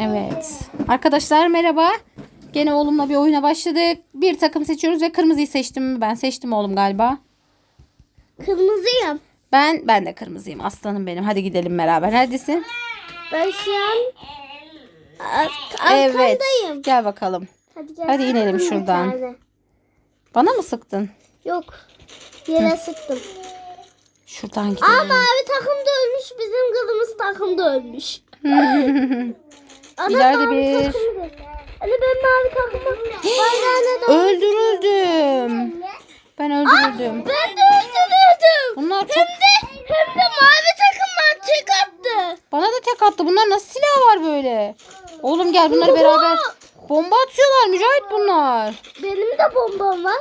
Evet. Arkadaşlar merhaba. Gene oğlumla bir oyuna başladık. Bir takım seçiyoruz ve kırmızıyı seçtim. Ben seçtim oğlum galiba. Kırmızıyım. Ben ben de kırmızıyım. Aslanım benim. Hadi gidelim beraber. Neredesin? Ben şu an ar- Evet. arkandayım. Gel bakalım. Hadi, gel. Hadi inelim şuradan. Bana mı sıktın? Yok. Yere sıktım. Şuradan Aa gidelim. mavi takım da ölmüş. Bizim kızımız takım da ölmüş. Ana, İleride bir- Anne ben mavi takımı Öldürüldüm. Ben öldürüldüm. Ben de öldürüyordum. Bunlar çok... Hem de, hem de mavi takım bana tek attı. Bana da tek attı. Bunlar nasıl silah var böyle? Oğlum gel bunları beraber... Bomba atıyorlar Mücahit bunlar. Benim de bombam var.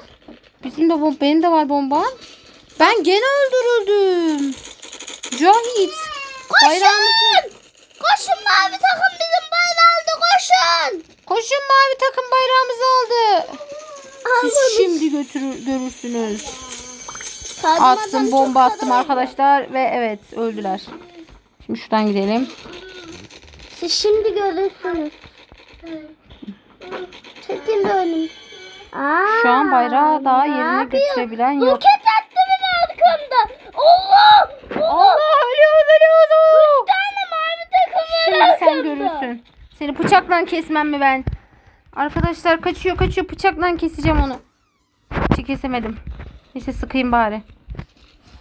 Bizim de bom benim de var bomba. Ben gene öldürüldüm. Cahit. Bayrağımızı... Koşun! Koşun mavi takım bizim koşun. Koşun mavi takım bayrağımızı aldı. Siz şimdi götürür, görürsünüz. Kaldırmadan Attım bomba attım arkadaşlar ve evet öldüler. Şimdi şuradan gidelim. Siz şimdi görürsünüz. Çekin önüm. Aa, Şu an bayrağı daha ne yerine götürebilen yok. Roket attı beni arkamda. Allah! Allah ölüyoruz ölüyoruz. Oo! Bir tane mavi takım Şimdi sen arkamda. görürsün. Seni bıçakla kesmem mi ben? Arkadaşlar kaçıyor kaçıyor bıçakla keseceğim onu. Hiç kesemedim. Neyse sıkayım bari.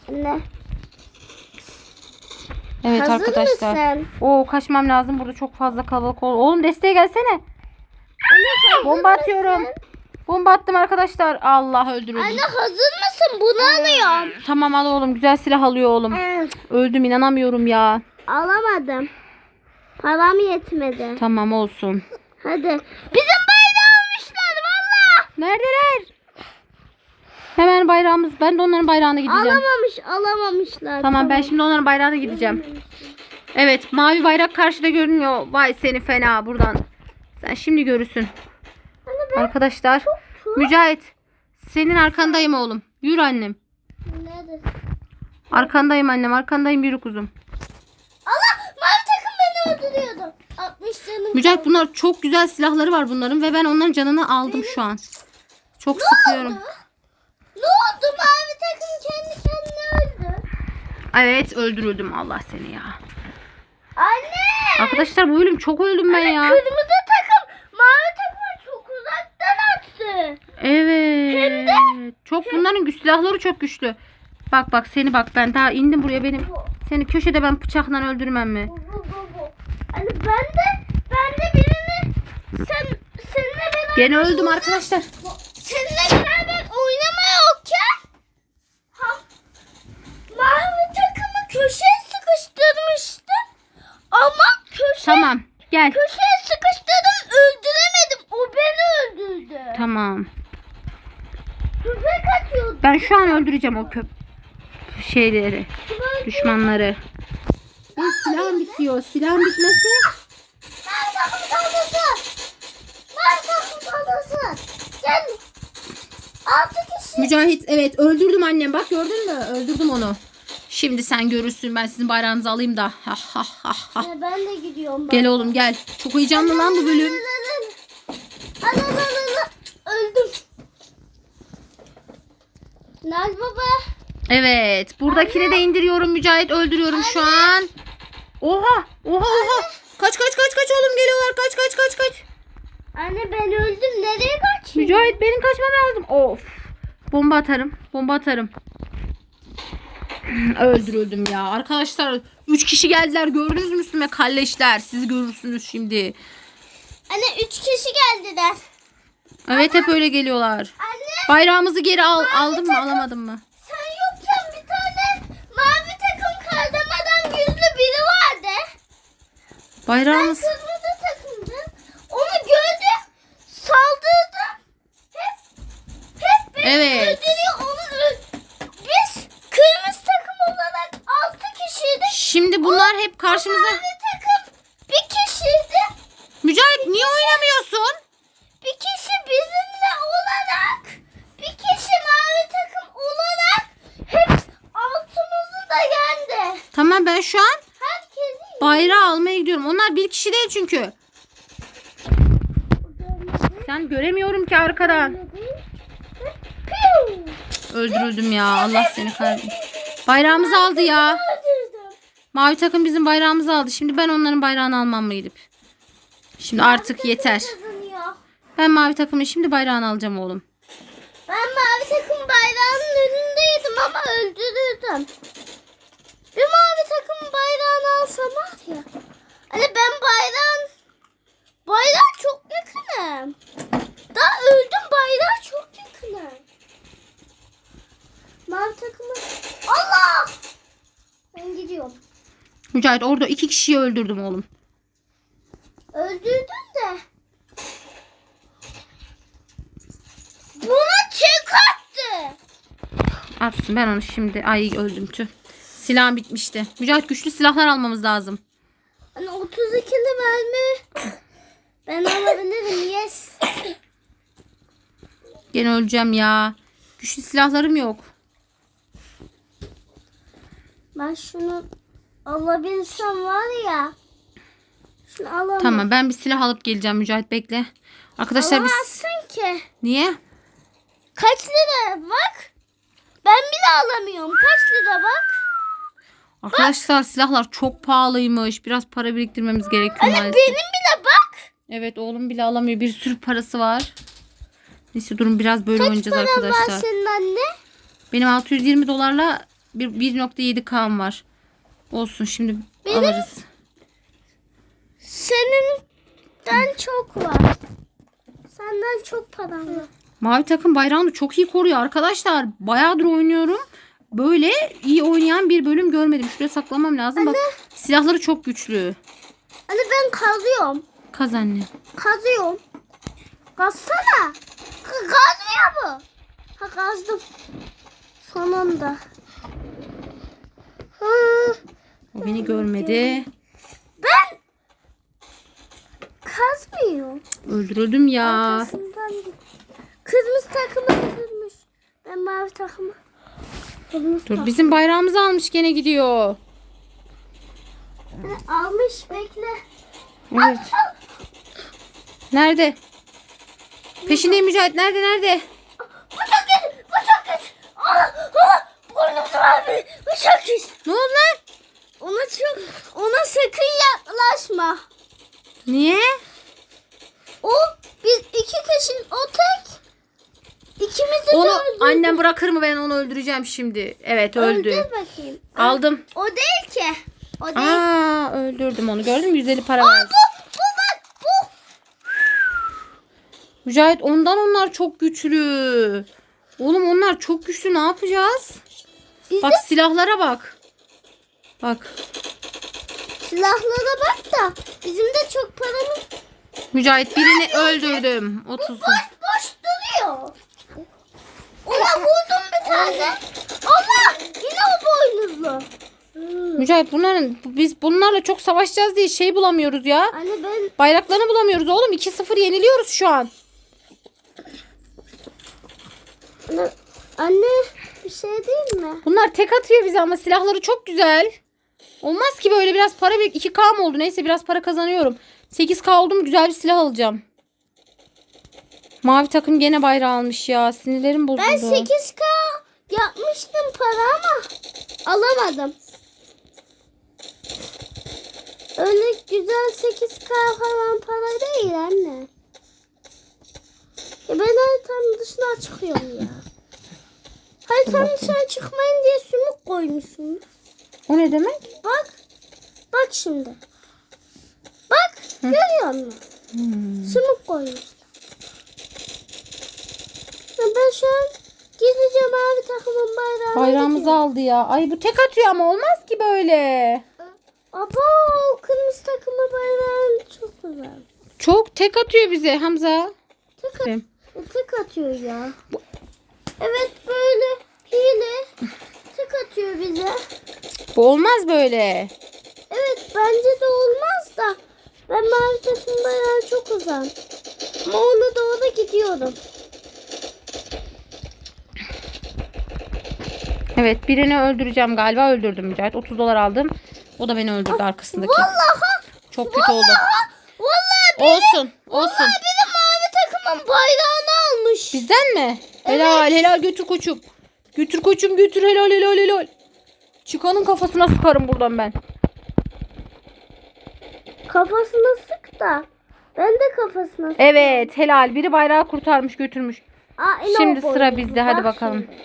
Anne. Evet Hazır arkadaşlar. mısın? Oo kaçmam lazım burada çok fazla kalabalık oldu. Oğlum desteğe gelsene. Anne Bomba mısın? atıyorum. Bomba attım arkadaşlar. Allah öldürüldüm. Anne hazır mısın? Bunu alıyorum. Tamam al oğlum güzel silah alıyor oğlum. Öldüm inanamıyorum ya. Alamadım. Param yetmedi. Tamam olsun. Hadi. Bizim bayrağı almışlar valla. Neredeler? Hemen bayrağımız. Ben de onların bayrağına gideceğim. Alamamış, alamamışlar. Tamam ben şimdi onların bayrağına gideceğim. Evet mavi bayrak karşıda görünüyor. Vay seni fena buradan. Sen şimdi görürsün. Arkadaşlar. Mücahit. Senin arkandayım oğlum. Yürü annem. Nerede? Arkandayım annem. Arkandayım yürü kuzum. Takım öldürüyordu. 60 canım. Mücahit bunlar çok güzel silahları var bunların ve ben onların canını aldım şu an. Çok sıkıyorum. Ne oldu? Mavi takım kendi kendine öldü. Evet öldürüldüm Allah seni ya. Anne! Arkadaşlar bu bölüm çok öldüm ben ya. Kırmızı takım mavi takıma çok uzaktan attı. Evet. Çok bunların güç silahları çok güçlü. Bak bak seni bak ben daha indim buraya benim. Seni köşede ben bıçakla öldürmem mi? Hani ben de ben de birini sen seninle beraber Gene öldüm arkadaşlar. seninle beraber oynamaya ha, mavi takımı köşeye sıkıştırmıştım. Ama köşe Tamam gel. köşeye sıkıştırdım öldüremedim. O beni öldürdü. Tamam. Tüfek atıyordu. Ben şu an öldüreceğim o köp şeyleri, düşmanları. Benim silahım bitiyor. Silahım bitmesi. Mavi takım saldırsı. Mavi takım saldırsı. Gel. Altı kişi. Mücahit evet öldürdüm annem. Bak gördün mü? Öldürdüm onu. Şimdi sen görürsün. Ben sizin bayrağınızı alayım da. Ha ha ha ha. Ben de gidiyorum. Gel oğlum gel. Çok heyecanlı lan bu bölüm. Ana ana ana öldüm. Nal baba. Evet. Buradakini de indiriyorum Mücahit. Öldürüyorum şu an. Oha. Oha oha. Kaç kaç kaç kaç oğlum geliyorlar. Kaç kaç kaç kaç. Anne ben öldüm. Nereye kaçayım? Mücahit benim kaçmam lazım. Of. Bomba atarım. Bomba atarım. Öldürüldüm ya. Arkadaşlar 3 kişi geldiler. Gördünüz mü üstüme kalleşler. Siz görürsünüz şimdi. Anne üç kişi geldiler. Evet hep öyle geliyorlar. Anne Bayrağımızı geri al, aldın mı alamadın mı? sen yokken bir tane mavi takım kaldırmadan yüzlü biri vardı. Ben Bayrağımız. kırmızı takımdım. Onu gördüm. Saldırdım. Hep hep beni Evet. öldürüyor. Onu Biz kırmızı takım olarak altı kişiydik. Şimdi bunlar hep karşımıza. Mavi takım bir kişiydi. Mücahit niye oynamıyorsun? Bir kişi bizimle olarak bir kişi mavi takım olarak hep altımızı da yendi. Tamam ben şu an bayrağı almaya gidiyorum. Onlar bir kişi değil çünkü. falan göremiyorum ki arkadan. Öldürüldüm ya. Allah seni kahretsin. Bayrağımızı aldı ya. Mavi takım bizim bayrağımızı aldı. Şimdi ben onların bayrağını almam mı gidip? Şimdi artık yeter. Ben mavi takımın şimdi bayrağını alacağım oğlum. Ben mavi takım bayrağının önündeydim ama öldürürdüm. Bir mavi takım bayrağını alsam var ya. Hani ben bayrağın bayrağa çok yakınım. Daha öldüm bayrağa çok yakınım. Mavi takımı Allah! Ben gidiyorum. Mücahit orada iki kişiyi öldürdüm oğlum. Öldürdün de. Buna çek attı. Atsın ben onu şimdi. Ay öldüm tüh. Silahım bitmişti. Mücahit güçlü silahlar almamız lazım. Hani 32'li mermi. Ben alabilirim yes. Gene öleceğim ya. Güçlü silahlarım yok. Ben şunu alabilsem var ya. Şunu alamam. Tamam ben bir silah alıp geleceğim Mücahit bekle. Arkadaşlar biz... Alamazsın ki. Niye? Kaç lira bak. Ben bile alamıyorum. Kaç lira bak. Arkadaşlar silahlar çok pahalıymış. Biraz para biriktirmemiz gerekiyor Hani maalesef. benim bile bak. Evet oğlum bile alamıyor. Bir sürü parası var. Neyse durun biraz böyle Kaç oynayacağız param var arkadaşlar. senin anne? Benim 620 dolarla bir 1.7K'm var. Olsun şimdi Benim- alırız. Seninden çok var. Senden çok param var. Mavi takım bayrağını çok iyi koruyor arkadaşlar. Bayağıdır oynuyorum. Böyle iyi oynayan bir bölüm görmedim. Şuraya saklamam lazım. Bak silahları çok güçlü. Hani ben kazıyorum. Kaz anne. Kazıyorum. Kazsana. Kazmıyor bu. Ha kazdım. Sonunda. Hı, O beni görmedi. ben kazmıyor. Öldürüldüm ya. Kırmızı takımı öldürmüş. Ben mavi takımı. Kırmızı Dur bizim bayrağımızı almış gene gidiyor. Almış bekle. Evet. Nerede? Peşindeyim Mücahit. Nerede nerede? Kötü. Bu çok kötü. Ah, ah, burnum abi. Çok kötü. Ne oldu lan? Ona çok, ona sakın yaklaşma. Niye? O biz iki kişi o tek. İkimizi de Onu öldürdü. annem bırakır mı ben onu öldüreceğim şimdi. Evet öldü. Öldür bakayım. Aldım. O değil ki. O değil. Aa öldürdüm onu. Gördün mü? 150 para Aa, verdim. bu, bu bak bu. Mücahit ondan onlar çok güçlü. Oğlum onlar çok güçlü. Ne yapacağız? Bizde Bak silahlara bak. Bak. silahlara bak da bizim de çok paramız Mücahit birini öldürdüm. 30. boş boş duruyor. Tane. Allah yine o boynuzlu. Mücahit bunların biz bunlarla çok savaşacağız diye şey bulamıyoruz ya. Anne ben Bayraklarını bulamıyoruz oğlum. 2-0 yeniliyoruz şu an. anne, anne bir şey değil mi? Bunlar tek atıyor bize ama silahları çok güzel. Olmaz ki böyle biraz para bir 2K mı oldu? Neyse biraz para kazanıyorum. 8K oldu mu güzel bir silah alacağım. Mavi takım gene bayrağı almış ya. Sinirlerim bozuldu. Ben 8K yapmıştım para ama alamadım. Öyle güzel 8K falan para değil anne. Ya ben haritanın dışına çıkıyorum ya. Haritanın dışına çıkmayın diye sümük koymuşsun. O ne demek? Bak. Bak şimdi. Bak. Görüyor musun? Hmm. Sümük koymuşlar. Ya ben şu an gizlice mavi takımın bayrağını Bayrağımızı dikiyorum. aldı ya. Ay bu tek atıyor ama olmaz ki böyle. Abo kırmızı takımın bayrağı çok güzel. Çok tek atıyor bize Hamza. Tek, at- e, tek atıyor ya. Evet böyle hile tek atıyor bize. Bu olmaz böyle. Evet bence de olmaz da ben mavi takımın bayrağı çok uzak. Ama ona doğru gidiyorum. Evet birini öldüreceğim galiba. Öldürdüm Mücahit. 30 dolar aldım. O da beni öldürdü arkasındaki. Vallahi Çok kötü oldu. vallahi Olsun. Olsun. bir de mavi takımın bayrağını almış. Bizden mi? Helal helal götür koçum. Götür koçum götür helal helal helal. Çıkanın kafasına sıkarım buradan ben. Kafasına sık da. Ben de kafasına sık. Evet helal biri bayrağı kurtarmış götürmüş. Aa, Şimdi sıra bizde hadi Bak bakalım. şimdi.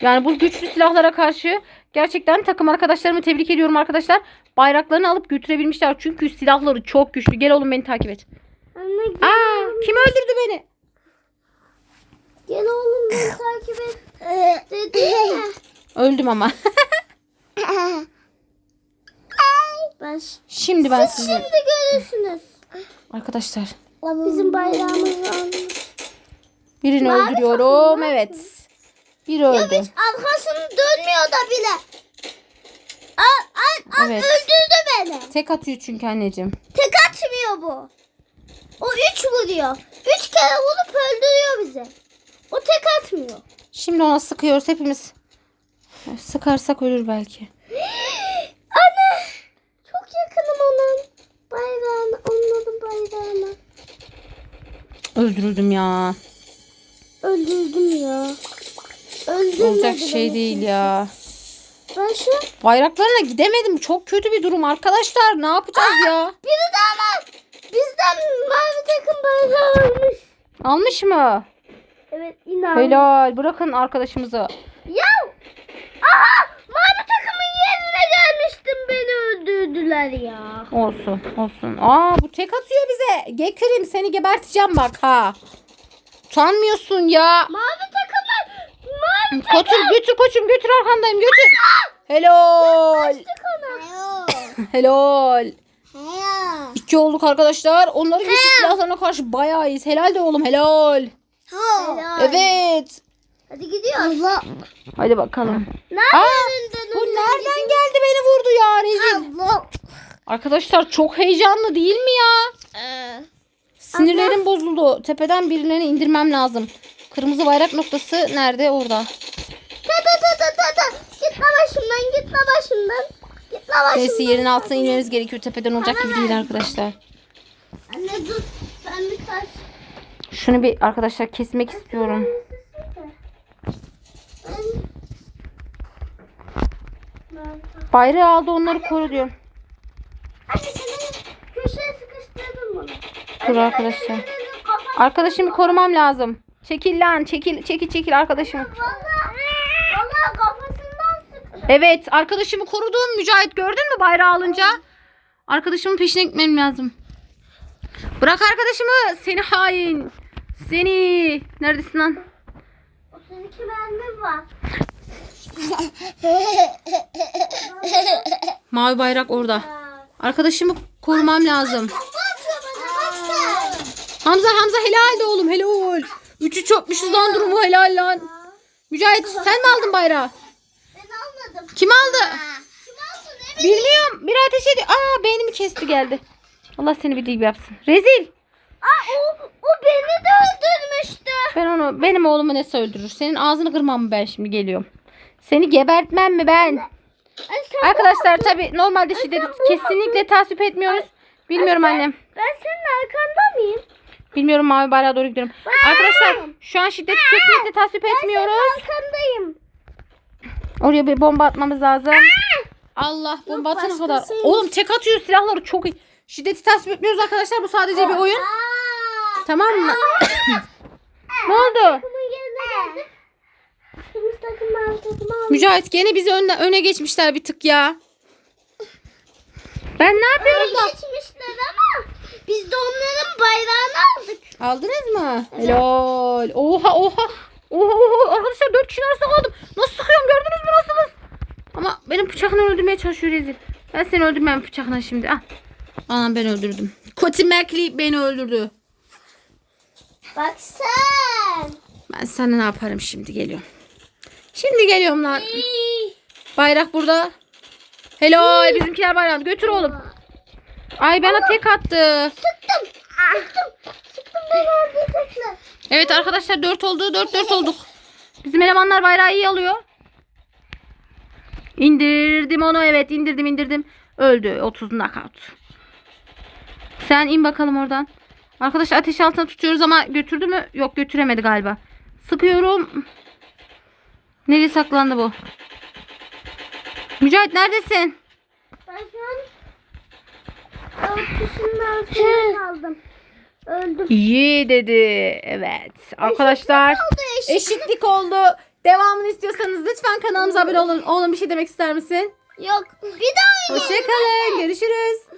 Yani bu güçlü silahlara karşı gerçekten takım arkadaşlarımı tebrik ediyorum arkadaşlar. Bayraklarını alıp götürebilmişler çünkü silahları çok güçlü. Gel oğlum beni takip et. Anne gel, Aa kim öldürdü beni? gel oğlum beni takip et. Dedi? Öldüm ama. Ben Şimdi ben Siz size şimdi görürsünüz. arkadaşlar Bizim bayrağımız var. birini Mavi öldürüyorum. Evet. Biri öldü. Hiç arkasını dönmüyor da bile. Al, al, al Evet. öldürdü beni. Tek atıyor çünkü anneciğim. Tek atmıyor bu. O üç vuruyor. Üç kere vurup öldürüyor bizi. O tek atmıyor. Şimdi ona sıkıyoruz hepimiz. Sıkarsak ölür belki. Anne. Çok yakınım onun bayrağına. Onların bayrağına. Öldürüldüm ya. Öldürdüm ya. Öldürmedi Olacak şey değil ya. Ben şu Bayraklarına gidemedim. Çok kötü bir durum arkadaşlar. Ne yapacağız ya? biri daha var. Bizden mavi takım bayrağı almış. Almış mı? Evet inan. Helal. Bırakın arkadaşımızı. Ya! Aha! Mavi takımın yerine gelmiştim. Beni öldürdüler ya. Olsun. Olsun. Aa bu tek atıyor bize. Gekrim seni geberteceğim bak ha. Utanmıyorsun ya. Mavi takımın mavi Götür götür koçum götür arkandayım götür. Helal. takımı. Helal. İki olduk arkadaşlar. Onların güçlü silahlarına karşı bayağı iyiyiz. Helal de oğlum helal. Helal. Evet. Hadi gidiyoruz. Hadi bakalım. Nereden Aa, Bu nereden geldi beni vurdu ya rezil. Arkadaşlar çok heyecanlı değil mi ya? Sinirlerim bozuldu. Tepeden birilerini indirmem lazım. Kırmızı bayrak noktası nerede? Orada. Ta ta ta ta ta ta. Gitme başımdan gitme başımdan. Gitme başımdan. Neyse yerin altına inmemiz gerekiyor. Tepeden olacak gibi değil arkadaşlar. Anne dur. Ben bir taş. Şunu bir arkadaşlar kesmek istiyorum. Bayrağı aldı onları koru diyor. Anne. Dur arkadaşlar. Arkadaşımı korumam lazım. Çekil lan çekil çekil çekil arkadaşımı. Valla. Valla kafasından sıktı. Evet arkadaşımı korudum Mücahit gördün mü bayrağı alınca? Arkadaşımın peşine gitmem lazım. Bırak arkadaşımı seni hain. Seni. Neredesin lan? 32 mermim var. Mavi bayrak orada. Arkadaşımı korumam lazım. Hamza Hamza helal de oğlum helal. Üçü çökmüşüz lan durumu helal lan. Mücahit sen mi aldın bayrağı? Ben almadım. Kim aldı? Kim aldı ne bileyim. Bilmiyorum. Bir ateş ediyor. Aa beynimi kesti geldi. Allah seni bildiği gibi yapsın. Rezil. Aa, o, o beni de öldürmüştü. Ben onu benim oğlumu ne öldürür? Senin ağzını kırmam mı ben şimdi geliyorum. Seni gebertmem mi ben? Ay, sen Arkadaşlar tabi normalde şiddeti kesinlikle tasvip etmiyoruz. Bilmiyorum annem. Ben senin arkanda mıyım? Bilmiyorum mavi bayrağa doğru gidiyorum. Arkadaşlar şu an şiddeti kesinlikle tasvip etmiyoruz. Arkandayım. Oraya bir bomba atmamız lazım. Allah bomba atana kadar. başkasıymış. Oğlum tek atıyor silahları çok iyi. Şiddeti tasvip etmiyoruz arkadaşlar. Bu sadece bir oyun. Aa. Tamam mı? ne oldu? Takımın yerine geldik. Kırmızı takım mavi takım almış. Mücahit gene bizi öne, öne geçmişler bir tık ya. Ben ne yapıyorum da? Geçmişler ama biz de onların bayrağını aldık. Aldınız mı? Helal. Oha oha. Oha oha. Arkadaşlar dört kişinin arasında kaldım. Nasıl sıkıyorum gördünüz mü nasılız? Ama benim bıçakla öldürmeye çalışıyor rezil. Ben seni öldürmem bıçakla şimdi. Al. Anam ben öldürdüm. Koti Merkli beni öldürdü. Bak sen. Ben sana ne yaparım şimdi geliyorum. Şimdi geliyorum lan. Bayrak burada. Helal bizimkiler bayrağını götür oğlum. Ay bana tek attı. Sıktım. Sıktım. Sıktım ben öldürecekler. Evet arkadaşlar 4 oldu. 4 4 olduk. Bizim elemanlar bayrağı iyi alıyor. İndirdim onu evet indirdim indirdim. Öldü 30 knockout. Sen in bakalım oradan. Arkadaşlar ateş altına tutuyoruz ama götürdü mü? Yok götüremedi galiba. Sıkıyorum. Nereye saklandı bu? Mücahit neredesin? Ben kuşun altında kaldım. Öldüm. İyi dedi. Evet. Arkadaşlar oldu eşit. eşitlik oldu. Devamını istiyorsanız lütfen kanalımıza abone olun. Oğlum bir şey demek ister misin? Yok. Bir daha oynayalım. Hoşçakalın. Görüşürüz.